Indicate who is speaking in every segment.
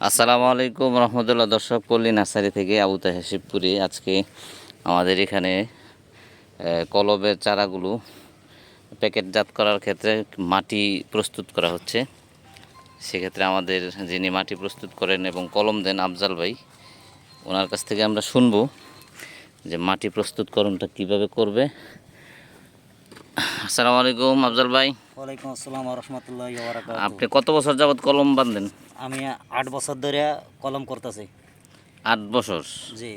Speaker 1: আসসালামু আলাইকুম রহমতুল্লাহ। দর্শক, পল্লী নার্সারি থেকে আবু তাহের শিবপুরি। আজকে আমাদের এখানে কলবের চারাগুলো প্যাকেটজাত করার ক্ষেত্রে মাটি প্রস্তুত করা হচ্ছে। সেক্ষেত্রে আমাদের যিনি মাটি প্রস্তুত করেন এবং কলম দেন আফজাল ভাই, ওনার কাছ থেকে আমরা শুনব যে মাটি প্রস্তুতকরণটা কীভাবে করবে। আসসালামু আলাইকুম আফজাল ভাই।
Speaker 2: ওয়ালাইকুম আসসালাম রহমতুল্লাহ
Speaker 1: আপনি কত বছর যাবত কলম বাঁধেন
Speaker 2: আমি আট বছর ধরে কলম করতেছি।
Speaker 1: আট বছর?
Speaker 2: জি।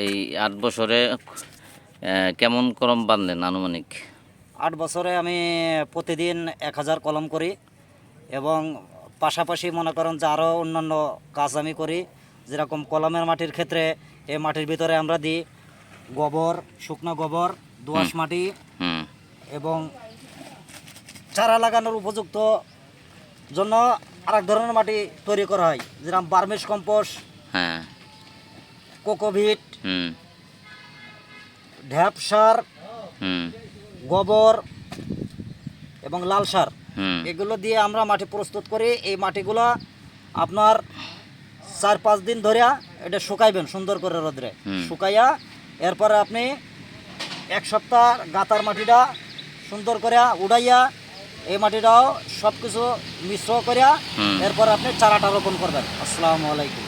Speaker 1: এই আট বছরে কেমন কলম বাঁধলেন আনুমানিক?
Speaker 2: আট বছরে আমি প্রতিদিন এক হাজার কলম করি এবং পাশাপাশি মনে করেন যে আরও অন্যান্য কাজ আমি করি। যেরকম কলমের মাটির ক্ষেত্রে এই মাটির ভিতরে আমরা দিই গোবর শুকনো গোবর দোআঁশ মাটি এবং চারা লাগানোর উপযুক্ত জন্য আরেক ধরনের মাটি তৈরি করা হয় যেরকম বার্মিস কম্পোস্ট
Speaker 1: হ্যাঁ।
Speaker 2: কোকোভিট ঢ্যাপ সার গোবর এবং লাল সার। এগুলো দিয়ে আমরা মাটি প্রস্তুত করি এই মাটিগুলো আপনার চার পাঁচ দিন ধরে এটা শুকাইবেন সুন্দর করে রোদ্রে। শুকাইয়া এরপরে আপনি এক সপ্তাহ গাতার মাটিটা সুন্দর করে উড়াইয়া এই মাটিটাও সব কিছু মিশ্র করিয়া এরপর আপনি চারাটা রোপণ করবেন। আসসালামু আলাইকুম।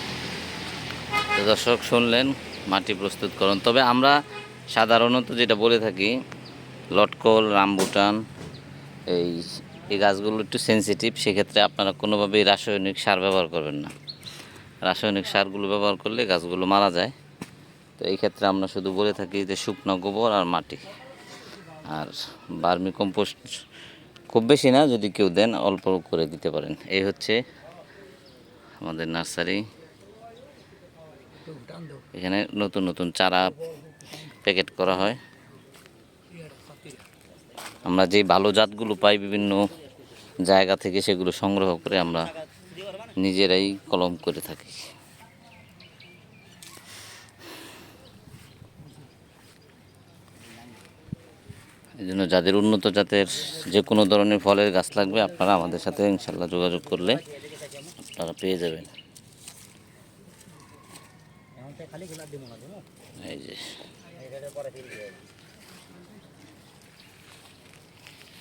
Speaker 1: দর্শক শুনলেন মাটি প্রস্তুত প্রস্তুতকরণ তবে আমরা সাধারণত যেটা বলে থাকি লটকল রামবুটান এই এই গাছগুলো একটু সেনসিটিভ সেক্ষেত্রে আপনারা কোনোভাবেই রাসায়নিক সার ব্যবহার করবেন না। রাসায়নিক সারগুলো ব্যবহার করলে গাছগুলো মারা যায়। তো এই ক্ষেত্রে আমরা শুধু বলে থাকি যে শুকনো গোবর আর মাটি। আর বার্মি কম্পোস্ট খুব বেশি না, যদি কেউ দেন অল্প করে দিতে পারেন। এই হচ্ছে আমাদের নার্সারি। এখানে নতুন নতুন চারা প্যাকেট করা হয়। আমরা যে ভালো জাতগুলো পাই বিভিন্ন জায়গা থেকে, সেগুলো সংগ্রহ করে আমরা নিজেরাই কলম করে থাকি। এই জন্য যাদের উন্নত জাতের যে কোনো ধরনের ফলের গাছ লাগবে, আপনারা আমাদের সাথে ইনশাল্লাহ যোগাযোগ করলে আপনারা পেয়ে যাবেন। এই যে।